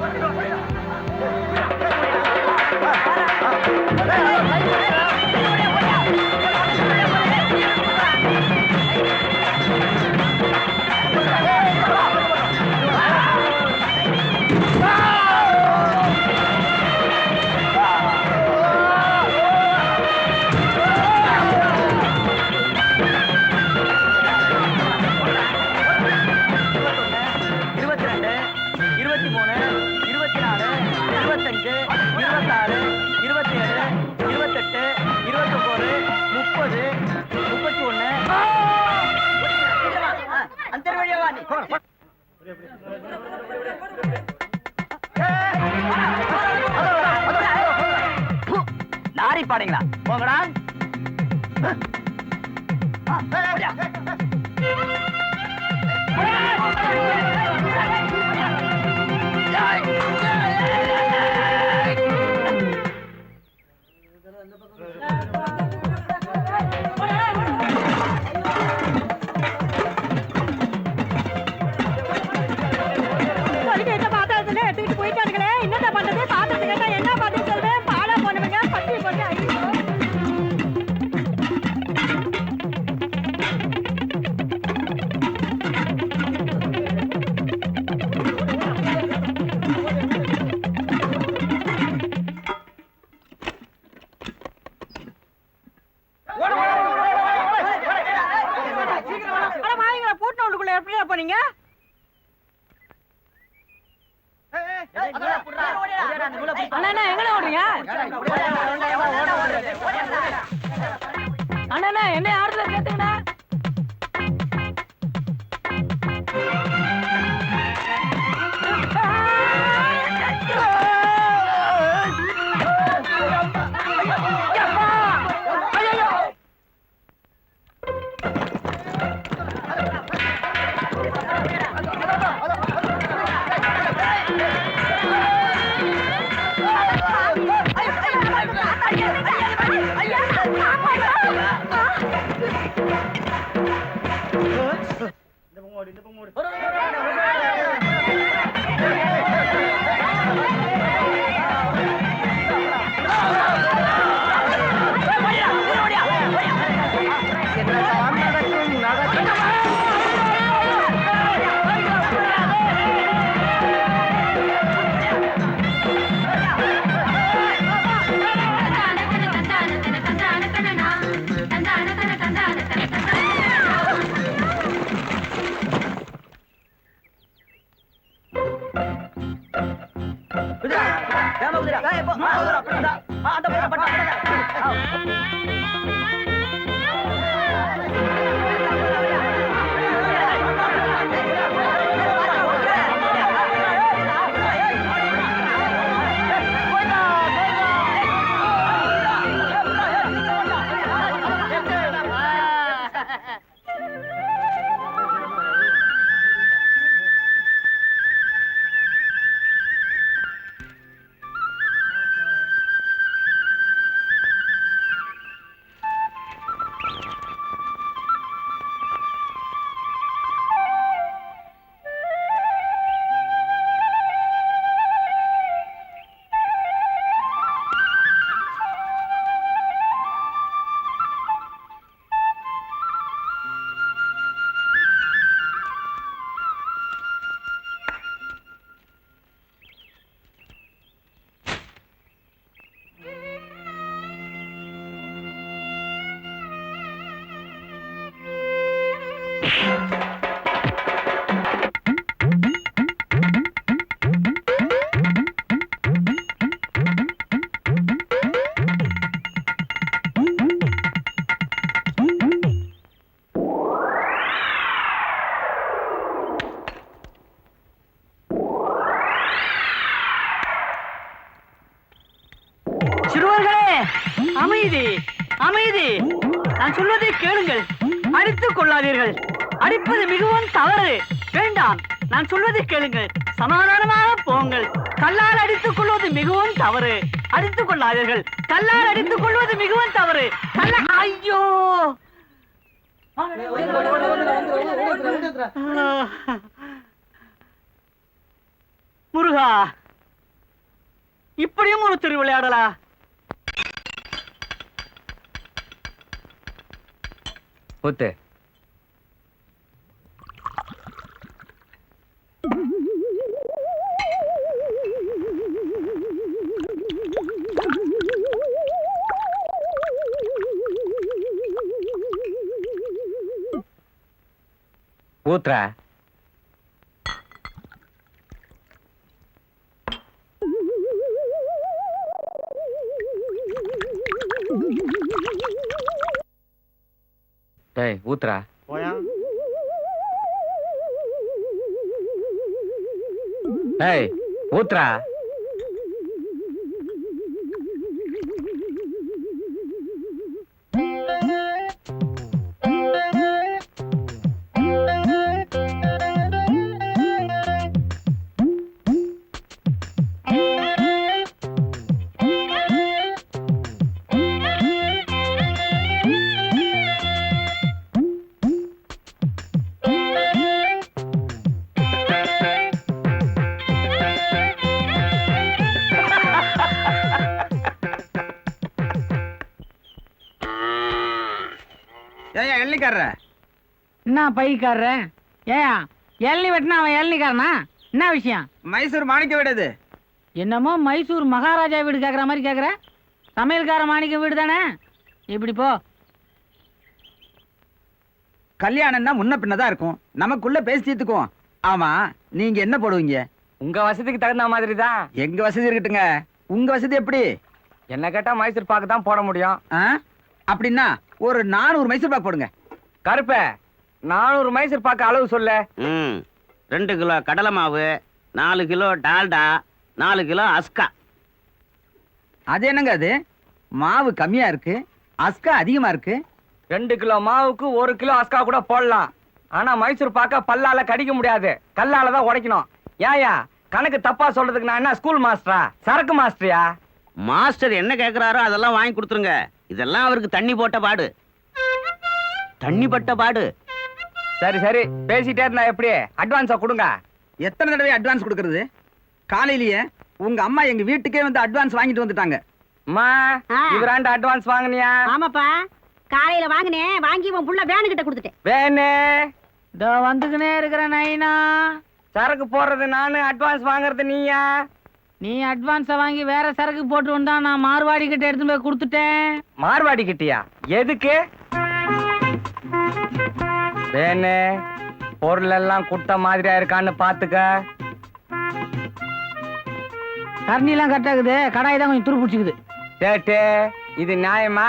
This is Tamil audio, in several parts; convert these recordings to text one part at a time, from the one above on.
Look at him. லாரி பாடுங்களா போங்கடா குதிரா குதிரா அந்த பட்டா அடித்துக் கொள்ளாதீர்கள். அடிப்பது மிகவும் தவறு. வேண்டாம். நான் சொல்வதை கேளுங்கள். சமாதானமாக போங்கள். கல்லால் அடித்துக் கொள்வது மிகவும் தவறு. அடித்துக் கொள்ளாதீர்கள். கல்லால் அடித்துக் கொள்வது மிகவும் தவறு. கல்ல ஐயோ! முருகா இப்படியும் ஒரு திருவிளையாடலா ஊத்து ஊத்துறா டேய் ஊத்துறா போயா? டேய் ஊத்துறா எள்ளிக்காரர? என்ன பைக்காரர்? ஏன் இளநி வெட்டினா அவன் இளநிக்காரனா என்ன விஷயம்? மைசூர் மாணிக்க விடுது என்னமோ மைசூர் மகாராஜா வீடு கேட்குற மாதிரி கேட்குற சமையல்கார மாணிக்க வீடு தானே? இப்படி போ. கல்யாணம்னா முன்ன பின்னதான் இருக்கும். நமக்குள்ள பேசி தீர்த்துக்குவோம். ஆமா நீங்க என்ன போடுவீங்க? உங்க வசதிக்கு தகுந்த மாதிரி தான் எங்க வசதி இருக்கட்டுங்க. உங்க வசதி எப்படி? என்ன கேட்டா மைசூர் பாக்கு தான் போட முடியும். ஆ? அப்படின்னா ஒரு நானூறு மைசூர் பாக் போடுங்க. கருப்பே நானூறு மைசூர் பாக்கு அளவு சொல்ல. ம். ரெண்டு கிலோ கடலை மாவு நாலு கிலோ டால்டா நாலு கிலோ அஸ்கா. அது என்னங்க அது? மாவு கம்மியா இருக்கு அஸ்கா அதிகமா இருக்கு. ரெண்டு கிலோ மாவுக்கு ஒரு கிலோ அஸ்கா கூட போடலாம். ஆனா மைசூர் பாக்க பல்லால கடிக்க முடியாது. கல்லால தான் உடைக்கணும். ஏயா கணக்கு தப்பா சொல்றதுக்கு நான் என்ன ஸ்கூல் மாஸ்டரா சரக்கு மாஸ்டரியா மாஸ்டர் என்ன கேக்குறாரோ அதெல்லாம் வாங்கி கொடுத்துருங்க. இதெல்லாம் அவருக்கு தண்ணி போட்ட பாடு. தண்ணி பட்ட பாடு. சரி சரி. பேசிட்டே இருந்தா எப்படி அட்வான்ஸா கொடுங்க. எத்தனை தடவை அட்வான்ஸ் கொடுக்கறது? காலையிலேயே உங்க அம்மா எங்க வீட்டுக்கே வந்து அட்வான்ஸ் வாங்கிட்டு வந்துட்டாங்க. அம்மா ஆ. இவராண்ட அட்வான்ஸ் வாங்குனியா? ஆமாப்பா. காலையில வாங்கினேன் வாங்கி உன் புள்ள வேனு கிட்ட கொடுத்துட்டேன். வேணே. இதோ வந்துக்கினே இருக்கிற நைனா. சரக்கு போடுறது நானு அட்வான்ஸ் வாங்குறது நீயா? நீ அட்வான்ஸை வாங்கி வேற சரக்கு போட்டு வந்தா நான் மார்வாடி கிட்ட எடுத்துட்டு போய் கொடுத்துட்டேன். மார்வாடி கிட்டியா? எதுக்கு? வேணு பொருள் எல்லாம் குட்ட மாதிரியா இருக்கான்னு பாத்துக்க. கரண்டிலாம் கரெக்டாகுது கடாய் தான் கொஞ்சம் துரு பிடிச்சிக்குது. சேட்டு இது நியாயமா?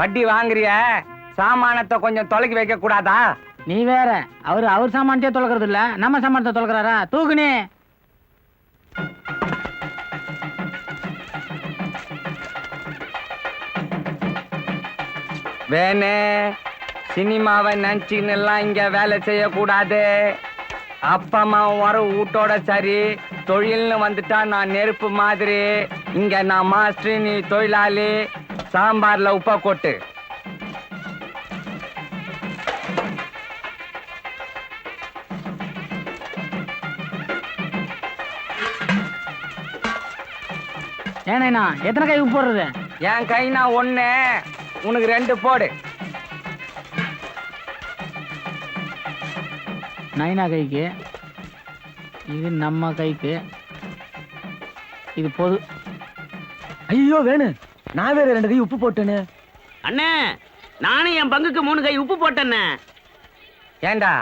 வட்டி வாங்குறிய சாமானத்தை கொஞ்சம் தொலைக்கி வைக்க கூடாதா? நீ வேற அவர் அவர் சாமானத்தையே தொலைக்கிறது இல்ல. நம்ம சாமானத்தை தொலைக்கிறாரா? தூக்குனே. வேணு சினிமாவை நினைச்சுன்னு எல்லாம் இங்க வேலை செய்யக்கூடாது. அப்பா அம்மா வர வீட்டோட சரி தொழில்னு வந்துட்டா நான் நெருப்பு மாதிரி. இங்க நான் மாஸ்டர் நீ தொழிலாளி சாம்பார்ல உப்பை கொட்டு. ஏனேண்ணா எத்தனை கை உப்பு போடுறது? என் கைனா ஒண்ணு உனக்கு ரெண்டு போடு. நைனா கைக்கு இது நம்ம கைக்கு இது பொது. ஐயோ வேணு. நான் வேற ரெண்டு கை உப்பு போட்டேன்னு அண்ணே நானும் என் பங்குக்கு மூணு கை உப்பு போட்டேண்ணே ஏண்டா?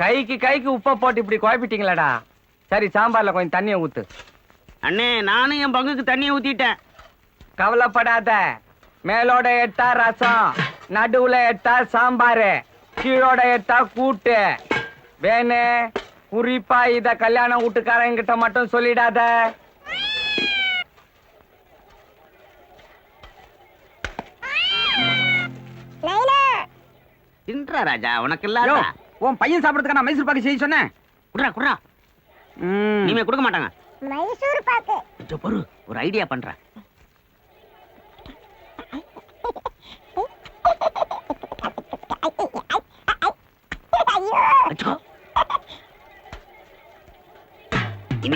கைக்கு கைக்கு உப்பை போட்டு இப்படி குழப்பிட்டீங்களாடா. சரி சாம்பார்ல கொஞ்சம் தண்ணியை ஊத்து. அண்ணே நானும் என் பங்குக்கு தண்ணியை ஊத்திட்டேன். கவலைப்படாத. மேலோட எட்டா ரசம் நடுவுல எட்டா சாம்பாரு கீழோட எட்டா கூட்டு. வேணு குறிப்பா இத கல்யாண வீட்டுக்காரங்க கிட்ட மட்டும் சொல்லிடாத. தின்றா ராஜா உனக்கு இல்லாத? உன் பையன் சாப்பிடறதுக்கு நான் மைசூர் பாக்கு செய்ய சொன்னேன். குடுறா குடுறா. இனிமே கொடுக்க மாட்டாங்க. மைசூர் பாக்கு. பொறு ஒரு ஐடியா பண்றேன்.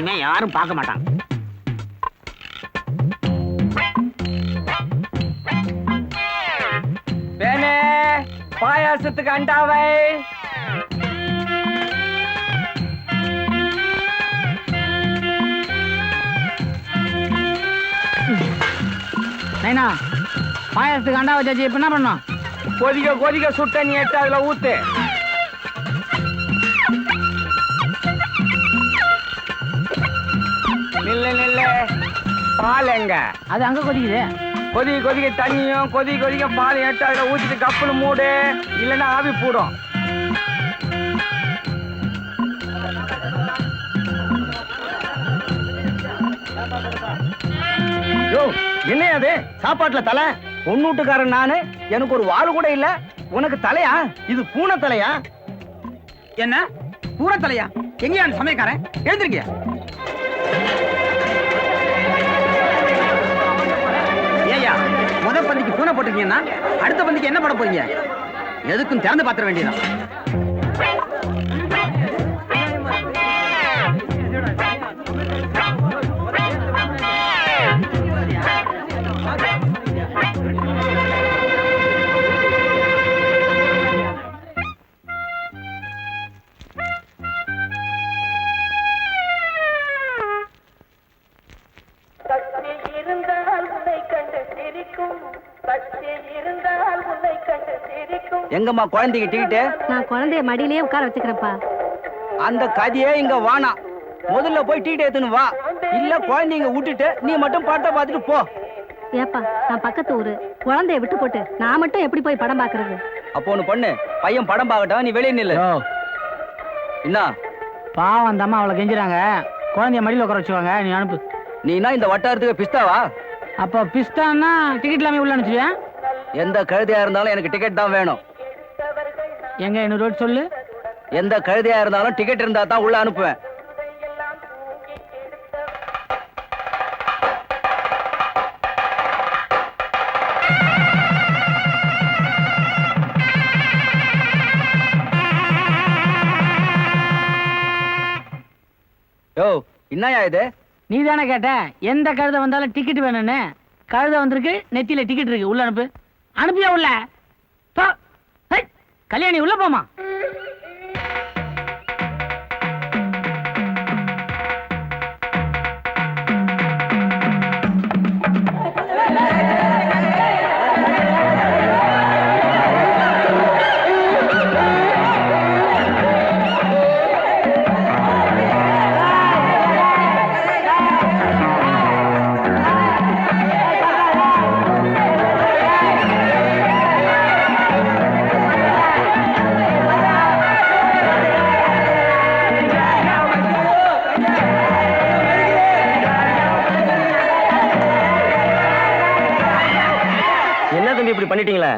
இனிமே யாரும் பார்க்க மாட்டாங்க. வேணே பாயாசத்துக்கு அண்டாவை. நைனா பாயாசத்துக்கு அண்டா வச்சாச்சு இப்ப என்ன பண்ணோம் கொதிக்க கொதிக்க சுட்ட நீ எடுத்து அதுல ஊத்து. நில்லு நில்லு. பால் எங்க? அது அங்க கொதிக்குது. கொதி கொதிக்க தண்ணியும் கொதி கொதிக்க பால் எடுத்து அதுல ஊத்திட்டு கப்புல மூடு. இல்லைன்னா ஆவி போடும். யோ என்ன அது? சாப்பாட்டுல தலை? பொண்ணூட்டுக்காரன் நானு? எனக்கு ஒரு வாள் கூட இல்ல. உனக்கு தலையா? இது பூனை தலையா? என்ன? பூரா தலையா? எங்கேயா சமயக்காரன்? எழுந்திருக்கியா? முத பந்திக்கு பூனை போட்டிருக்கீங்கன்னா அடுத்த பந்திக்கு என்ன போட போறீங்க? எதுக்கும் திறந்து பாத்திர வேண்டியதான் எங்கம்மா குழந்தைக்கு டிக்கெட்டு நான் குழந்தைய மடியிலேயே உட்கார வச்சுக்கிறேன்ப்பா. அந்த கதையே இங்க வானா. முதல்ல போய் டிக்கெட் எடுத்துன்னு வா. இல்ல குழந்தைங்க விட்டுட்டு நீ மட்டும் படத்தை பார்த்துட்டு போ. ஏப்பா நான் பக்கத்து ஊரு. குழந்தைய விட்டு போட்டு நான் மட்டும் எப்படி போய் படம் பாக்குறது அப்போ ஒண்ணு பண்ணு. பையன் படம் பார்க்கட்டும் நீ வெளியே நில்லு. என்ன? பாவம் அந்த அம்மா அவளை கெஞ்சுறாங்க. குழந்தைய மடியில் உட்கார வச்சுவாங்க நீ அனுப்பு. நீனா இந்த வட்டாரத்துக்கு பிஸ்தாவா? அப்போ பிஸ்தான்னா டிக்கெட் இல்லாம உள்ள அனுப்பிச்சுவியா எந்த கழுதையா இருந்தாலும் எனக்கு டிக்கெட் தான் வேணும். எங்க இன்னொரு ரோட் சொல்லு? எந்த கழுதையா இருந்தாலும் டிக்கெட் இருந்தா தான் உள்ள அனுப்புவேன். யோ என்னயா இது? நீ தானே கேட்ட? எந்த கழுதை வந்தாலும் டிக்கெட் வேணும்னு? கழுதை வந்திருக்கு நெத்தியில டிக்கெட் இருக்கு உள்ள அனுப்பு. அனுப்பியா உள்ள? கல்யாணி உள்ள போமா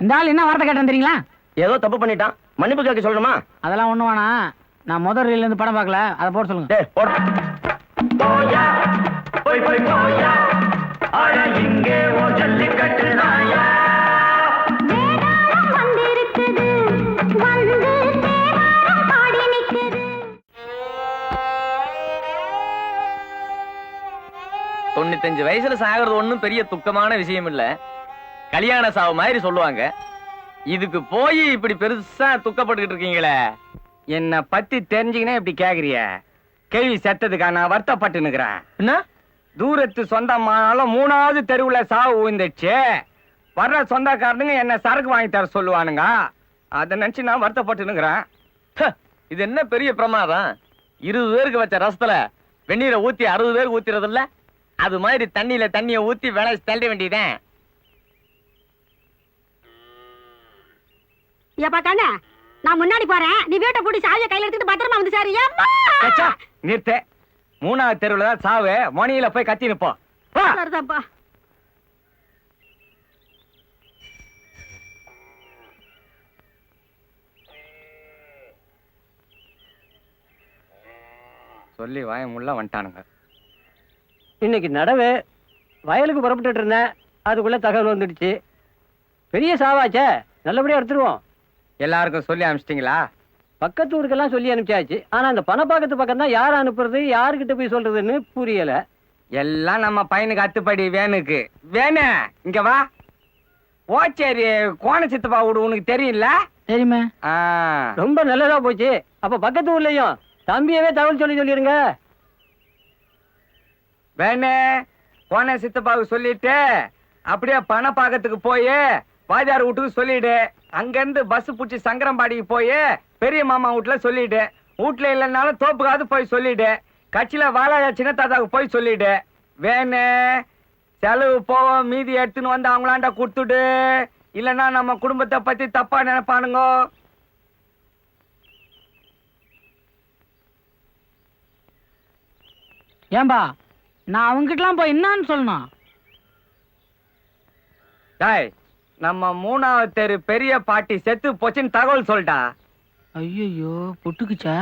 இந்த ஆள் என்ன வார்த்தை கேட்டேன் தெரியுங்களா? ஏதோ தப்பு பண்ணிட்டான். மன்னிப்பு கேட்க சொல்லணுமா? அதெல்லாம் ஒண்ணு வேணாம். நான் முதல் ரீல்ல இருந்து படம் பார்க்கல. அதை போட சொல்லுங்க. டேய் போடு. தொண்ணூத்தஞ்சு வயசுல சாகிறது ஒண்ணும் பெரிய துக்கமான விஷயம் இல்ல கல்யாண சாவு மாதிரி சொல்லுவாங்க. இதுக்கு போய் இப்படி பெருசா துக்கப்பட்டுக்கிட்டு இருக்கீங்களே. என்ன பத்தி தெரிஞ்சுக்கினே இப்படி கேக்குறிய. கேள்வி செத்ததுக்கா நான் வருத்தப்பட்டு நிக்கிறேன் என்ன? தூரத்து சொந்தமானாலும் மூணாவது தெருவுல சாவு விழுந்துச்சு வர்ற சொந்தக்காரனுங்க என்ன சரக்கு வாங்கி தர சொல்லுவானுங்க. அதை நினைச்சு நான் வருத்தப்பட்டு நிக்கிறேன் இது என்ன பெரிய பிரமாதம்? இருபது பேருக்கு வச்ச ரசத்துல வெந்நீரை ஊத்தி அறுபது பேருக்கு ஊத்துறது இல்ல அது மாதிரி தண்ணியில தண்ணிய ஊத்தி விளை தள்ள வேண்டியதேன் ஏப்பா கண்ணு நான் முன்னாடி போறேன். நீ வீட்டை பூட்டி சாவியை கையில எடுத்துட்டு பத்திரமா வந்து சார். கச்சா, நிறுத்து. மூணாவது தெருவுல தான் சாவு. மணியில போய் கத்தி நிப்போம். வா. சரிதான்ப்பா சொல்லி வாய முள்ள வந்துட்டானுங்க. இன்னைக்கு நடவு. வயலுக்கு புறப்பட்டுட்டு இருந்தேன். அதுக்குள்ள தகவல் வந்துடுச்சு. பெரிய சாவாச்சே. நல்லபடியா எடுத்துருவோம். எல்லாருக்கும் சொல்லி அனுப்பிச்சிட்டீங்களா? பக்கத்து ஊருக்கெல்லாம் சொல்லி அனுப்பிச்சாச்சு. ஆனா அந்த பணப்பாக்கத்து பக்கம் தான் யார் அனுப்புறது யாருக்கிட்ட போய் சொல்றதுன்னு புரியல. எல்லாம் நம்ம பையனுக்கு அத்துப்படி வேணுக்கு. வேணு இங்க வா. ஓச்சேரி கோண சித்தப்பா வீடு உனக்கு தெரியும்ல? தெரியுமே. ஆ, ரொம்ப நல்லதா போச்சு. அப்ப பக்கத்து ஊர்லயும் தம்பியவே தகவல் சொல்லி சொல்லிருங்க வேணு கோண சித்தப்பாவுக்கு சொல்லிட்டு அப்படியே பணப்பாக்கத்துக்கு போய் வாத்தியார் வீட்டுக்கு சொல்லிடு. அங்கிருந்து பஸ் பிடிச்சி சங்கரம்பாடிக்கு போய் பெரிய மாமா வீட்டுல சொல்லிடு. வீட்டுல இல்லைன்னாலும் தோப்புக்காவது போய் சொல்லிடு. கட்சியில வாழாயா சின்ன தாத்தாவுக்கு போய் சொல்லிடு. வேணு. செலவு போவோம் மீதி எடுத்துன்னு வந்து அவங்களாண்ட கொடுத்துடு. இல்லைன்னா நம்ம குடும்பத்தை பத்தி தப்பா நினைப்பானுங்க. ஏன்பா நான் அவங்ககிட்டலாம் போய் என்னன்னு சொல்லணும்? டேய் நம்ம மூணாவது தெரு பெரிய பாட்டி செத்து போச்சுன்னு தகவல் சொல்லிட்டா. ஐயோ புட்டுக்குச்சா?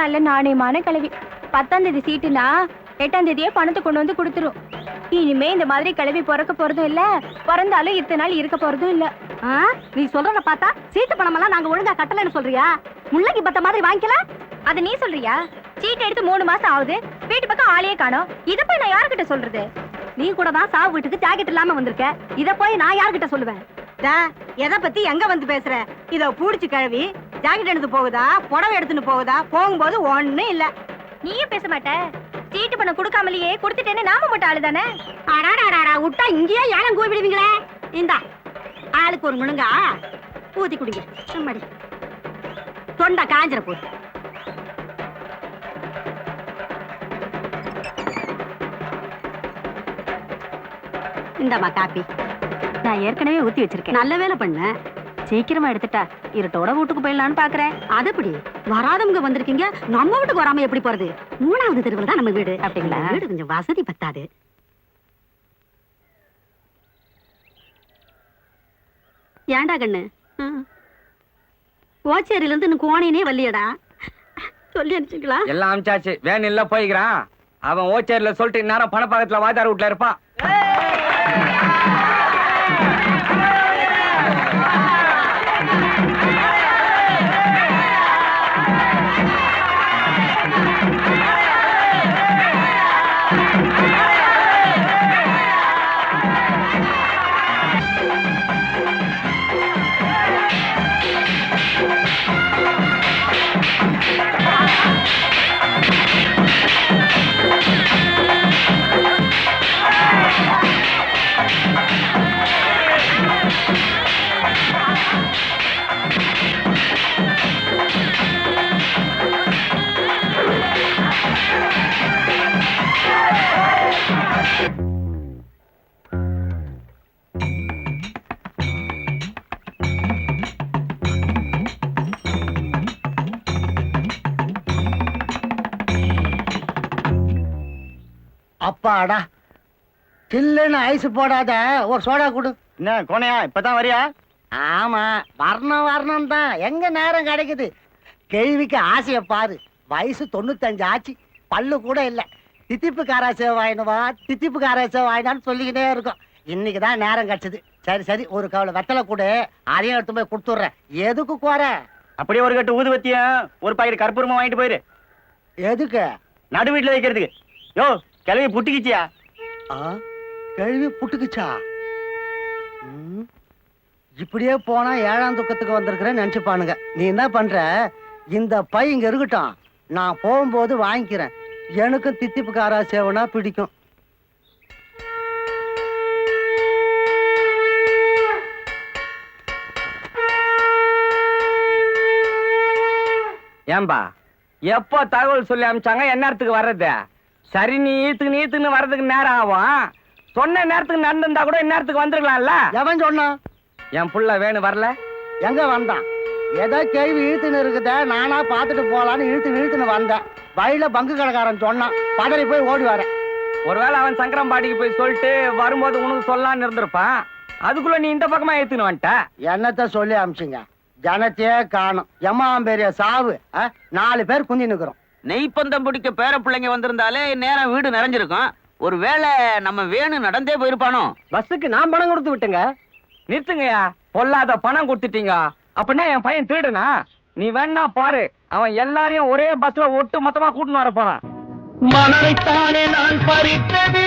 நல்ல நாணயமான கிழவி பத்தாம் தேதி சீட்டுனா எட்டாம் தேதியே பணத்தை கொண்டு வந்து கொடுத்துரும். இனிமே இந்த மாதிரி கிளவி பிறக்க போறதும் இல்ல. பிறந்தாலும் இத்தனை நாள் இருக்க போறதும் இல்ல. நீ சொல்றத பார்த்தா சீட்டு பணமெல்லாம் நாங்க ஒழுங்கா கட்டலன்னு சொல்றியா? முள்ளங்கி பத்த மாதிரி வாங்கிக்கல அத நீ சொல்றியா? சீட்டு எடுத்து மூணு மாசம் ஆகுது. வீட்டு பக்கம் ஆளையே காணோம். இத போய் நான் யார்கிட்ட சொல்றது? நீ கூட தான் சாவு வீட்டுக்கு ஜாக்கெட் இல்லாம வந்திருக்க. இத போய் நான் யார்கிட்ட சொல்லுவேன்? எதை பத்தி எங்க வந்து பேசுற? இத பூடிச்சு கழுவி ஜாக்கெட் எடுத்து போகுதா? புடவை எடுத்துன்னு போகுதா? போகும்போது ஒண்ணும் இல்ல. நீயும் பேச மாட்ட. சீட்டு பணம் கொடுக்காமலேயே கொடுத்துட்டேன்னு நாம மட்டும் ஆளு தானே? அடாடாடாடா விட்டா இங்கேயே ஏலம் கூவி விடுவீங்களே? இந்தா ஆளுக்கு ஒரு முழுங்கா. ஊத்தி குடிங்க சும்மாடி. தொண்டை காஞ்சிர போகுது இந்தாம்மா காப்பி. நான் ஏற்கனவே ஊத்தி வச்சிருக்கேன். நல்ல வேலை பண்ணேன். சீக்கிரமா எடுத்துட்டா. இருட்டோட வீட்டுக்கு போயிடலான்னு பாக்குறேன். அதுபடி வராதவங்க வந்திருக்கீங்க. நம்ம வீட்டுக்கு வராம எப்படி போறது? மூணாவது தெருவில் தான் நம்ம வீடு. அப்படிங்களா? வீடு கொஞ்சம் வசதி பத்தாது. ஏன்டா கண்ணு? ஓச்சேரியில இருந்து கோணையனே வரலையடா. சொல்லி அனுப்பிச்சுங்களா? எல்லாம் அமிச்சாச்சு வேன் இல்ல போய்க்கிறான். அவன் ஓச்சேரியில சொல்லிட்டு இந்நேரம் பணப்பாக்கத்துல வாத்தியார் வீட்டுல இருப்பான். அப்பாடா சில்லுன்னு ஐஸ் போடாத ஒரு சோடா கொடு. என்ன கோணையா இப்பதான் வரியா? ஆமா வரணும் வரணும் தான். எங்க நேரம் கிடைக்குது? கேள்விக்கு ஆசைய பாரு. வயசு தொண்ணூத்தஞ்சு ஆச்சு. பல்லு கூட இல்ல. தித்திப்பு காராசேவை வாங்கினுவா தித்திப்பு காராசேவை வாங்கினான்னு சொல்லிக்கிட்டே இருக்கும். இன்னைக்கு தான் நேரம் கிடைச்சது. சரி சரி ஒரு கவலை வெத்தலை கொடு. அதையும் எடுத்து போய் கொடுத்துட்றேன். எதுக்கு குறை? அப்படியே ஒரு கட்டு ஊதுவத்தியும் ஒரு பாக்கெட் கற்பூரமா வாங்கிட்டு போயிரு. எதுக்கு? நடு வீட்டுல வைக்கிறதுக்கு. யோ கிளவி புட்டிக்கிச்சியா? ஆ கேள்வி புட்டுக்குச்சா? இப்படியே போனா ஏழாம் துக்கத்துக்கு வந்திருக்கிறேன்னு நினைச்சுப்பானுங்க. நீ என்ன பண்ற? இந்த பை இங்க இருக்கட்டும். நான் போகும்போது வாங்கிக்கிறேன். எனக்கும் தித்திப்பு காரா சேவனா பிடிக்கும். ஏன்பா எப்போ தகவல் சொல்லி அமிச்சாங்க என்ன நேரத்துக்கு வர்றது? சரி நீ ஈத்துக்கு நீத்துன்னு வர்றதுக்கு நேரம் ஆகும். சொன்ன நேரத்துக்கு நடந்திருந்தா கூட இந்நேரத்துக்கு வந்திருக்கலாம்ல? எவன் சொன்னான் என் புள்ள வேணும் வரல? எங்க வந்தான்? ஏதோ கேள்வி இழுத்துன்னு இருக்குதே நானா பார்த்துட்டு போலான்னு இழுத்து இழுத்துன்னு வந்தேன். வழியில பங்கு கடைக்காரன் சொன்னான் பதறி போய் ஓடி வரேன். ஒருவேளை அவன் சங்கரம்பாடிக்கு போய் சொல்லிட்டு வரும்போது உனக்கு சொல்லலாம்னு இருந்திருப்பான். அதுக்குள்ள நீ இந்த பக்கமா ஏத்துன்னு வந்துட்ட? என்னத்த சொல்லி அமிச்சிங்க? ஜனத்தையே காணும். எம்மாம் பெரிய சாவு? நாலு பேர் குந்தி நிக்கிறோம் நெய்ப்பந்தம் பிடிக்க பேர பிள்ளைங்க வந்திருந்தாலே நேரம் வீடு நிறைஞ்சிருக்கும். ஒருவேளை நம்ம வேணு நடந்தே போயிருப்பானோ? பஸ்ஸுக்கு நான் பணம் கொடுத்து விட்டுங்க. நிறுத்துங்கய்யா. பொல்லாத பணம் கொடுத்துட்டீங்க. அப்படின்னா என் பையன் திருடுனா? நீ வேணா பாரு. அவன் எல்லாரையும் ஒரே பஸ்ல ஒட்டு மொத்தமா கூட்டின்னு வர போறான். மனதைத்தானே நான் பறித்தது?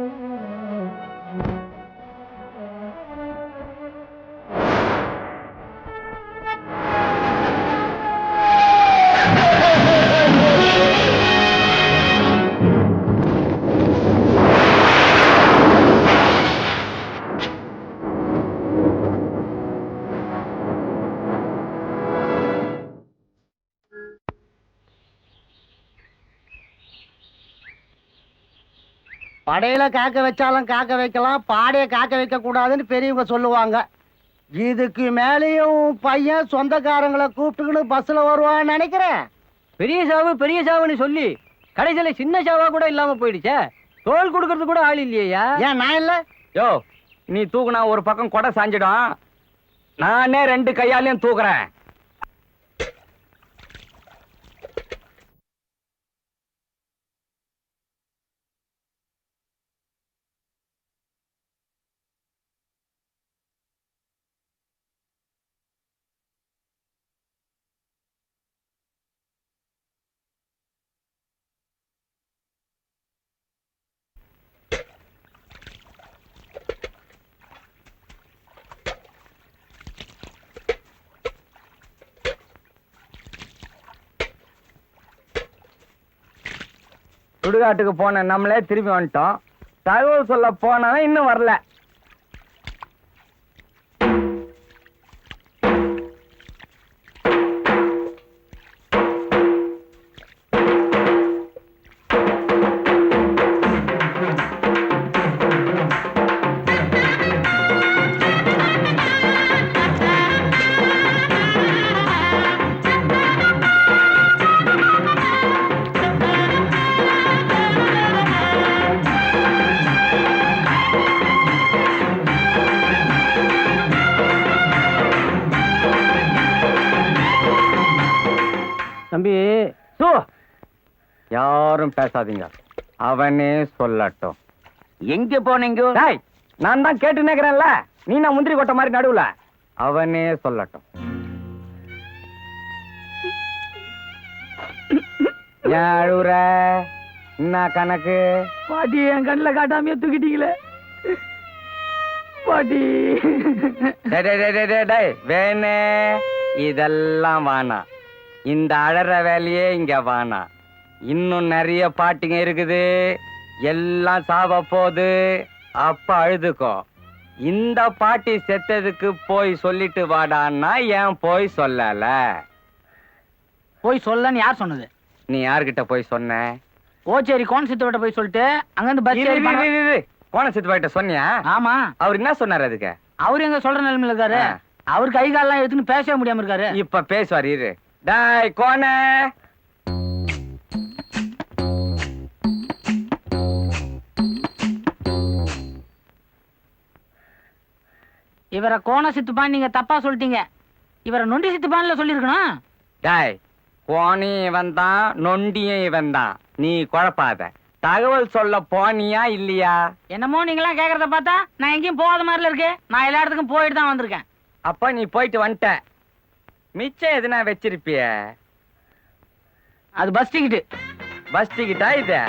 படையில காக்க வச்சாலும் காக்க வைக்கலாம் பாடைய காக்க வைக்க கூடாதுன்னு பெரியவங்க சொல்லுவாங்க. இதுக்கு மேலேயும் பையன் சொந்தக்காரங்களை கூப்பிட்டுக்கின்னு பஸ்ல வருவான்னு நினைக்கிறேன். பெரிய சாவு பெரிய சாவுன்னு சொல்லி கடைசியில சின்ன சாவா கூட இல்லாம போயிடுச்சே. தோல் கொடுக்கறது கூட ஆள் இல்லையா ஏன் நான் இல்ல. யோ நீ தூக்குனா ஒரு பக்கம் கொடை சாஞ்சிடும். நானே ரெண்டு கையாலையும் தூக்குறேன். சுடுகாட்டுக்கு போன நம்மளே திரும்பி வந்துட்டோம். தகவல் சொல்ல போனா இன்னும் வரல. யாரும் பேசாதீங்க. அவனே சொல்லட்டும். எங்க போனீங்க? டேய் நான் தான் கேட்டு நிக்கிறேன்ல நீ நான் முந்திரி கொட்டை மாதிரி நடுவுல? அவனே சொல்லட்டும். ஏன் அழுவுற? என்ன கணக்கு? பாட்டி என் கண்ணில் காட்டாமையே தூக்கிட்டீங்களே. பாட்டி. டேய், டேய், டேய், டேய், டேய், டேய், வேணே. இதெல்லாம் வேணாம். இந்த அழற வேலையே இங்க வேணாம். இன்னும் நிறைய பாட்டுங்க இருக்குது. எல்லாம் சாவ போகுது அப்ப அழுதுக்கோ. இந்த பாட்டி செத்ததுக்கு போய் சொல்லிட்டு வாடான்னா ஏன் போய் சொல்லல? போய் சொல்லன்னு யார் சொன்னது? நீ யார்கிட்ட போய் சொன்ன? ஓச்சேரி கோணசித்தோட போய் சொல்லிட்டு அங்கிருந்து பஸ் ஏறி இரு, பணம்- இரு, இரு. கோண சித்துப்பாயிட்ட சொன்னியா? ஆமா. அவர் என்ன சொன்னாரு அதுக்கு? அவரு எங்க சொல்ற நிலைமையில இருக்காரு. அவர் கை காலெல்லாம் எடுத்துன்னு பேசவே முடியாம இருக்காரு. இப்ப பேசுவார் இரு. டாய் கோண. இவரை கோண சித்துப்பான் நீங்க தப்பா சொல்லிட்டீங்க. இவரை நொண்டி சித்துப்பான்ல சொல்லிருக்கணும் டாய் கோணியும் இவன் தான் நொண்டியும் இவன் தான் நீ குழப்பாத. தகவல் சொல்ல போனியா இல்லையா? என்னமோ நீங்களாம் கேக்குறத பார்த்தா நான் எங்கேயும் போகாத மாதிரில இருக்கு. நான் எல்லா இடத்துக்கும் போயிட்டு தான் வந்திருக்கேன். அப்ப நீ போயிட்டு வந்துட்ட. மிச்சம் எதுனா வச்சிருப்பிய? அது பஸ் டிக்கெட் பஸ் டிக்கெட்டா இது?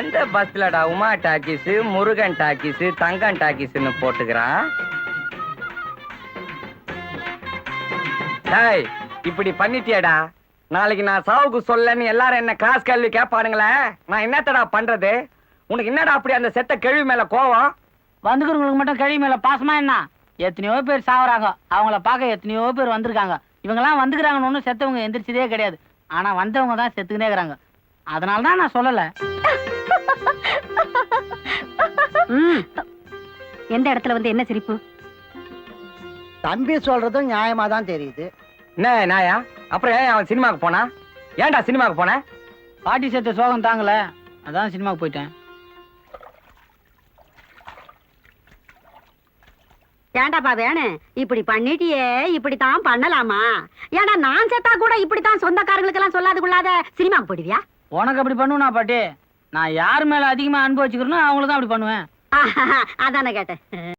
எந்த பஸ்லடா உமா டாக்கிஸ் முருகன் டாக்கிஸ் தங்கம் டாக்கிஸ்னு போட்டுக்கிறான்? டேய் இப்படி பண்ணிட்டியேடா. நாளைக்கு நான் சாவுக்கு சொல்லன்னு எல்லாரும் என்ன காசு கேள்வி கேட்பானுங்களே? நான் என்னத்தடா பண்றது? உனக்கு என்னடா அப்படி அந்த செத்த கேள்வி மேல கோவம்? வந்துக்கிறவங்களுக்கு மட்டும் கழி மேல பாசமா என்ன? எத்தனையோ பேர் சாவறாங்க. அவங்கள பார்க்க எத்தனையோ பேர் வந்திருக்காங்க. இவங்கெல்லாம் வந்துக்கிறாங்கன்னு ஒன்றும் செத்தவங்க எந்திரிச்சதே கிடையாது. ஆனா வந்தவங்க தான் செத்துக்கினே இருக்கிறாங்க. அதனால தான் நான் சொல்லல. ம். எந்த இடத்துல வந்து என்ன சிரிப்பு? தம்பி சொல்றதும் நியாயமா தான் தெரியுது. என்ன நாயா? அப்புறம் ஏன் அவன் சினிமாக்கு போனா? ஏன்டா சினிமாக்கு போன? பாட்டி செத்த சோகம் தாங்கல. அதான் சினிமாவுக்கு போயிட்டேன். ஏண்டாப்பா வேணு? இப்படி பண்ணிட்டியே இப்படித்தான் பண்ணலாமா? ஏன்னா நான் செத்தா கூட இப்படித்தான் சொந்தக்காரங்களுக்கு எல்லாம் சொல்லாது கொள்ளாத சினிமாக்கு போயிடுவியா? உனக்கு அப்படி பண்ணுவேனா பாட்டி? நான் யார் மேல அதிகமா அன்பு வச்சுக்கிறேனோ அவங்கள தான் அப்படி பண்ணுவேன். அதானே கேட்டேன்.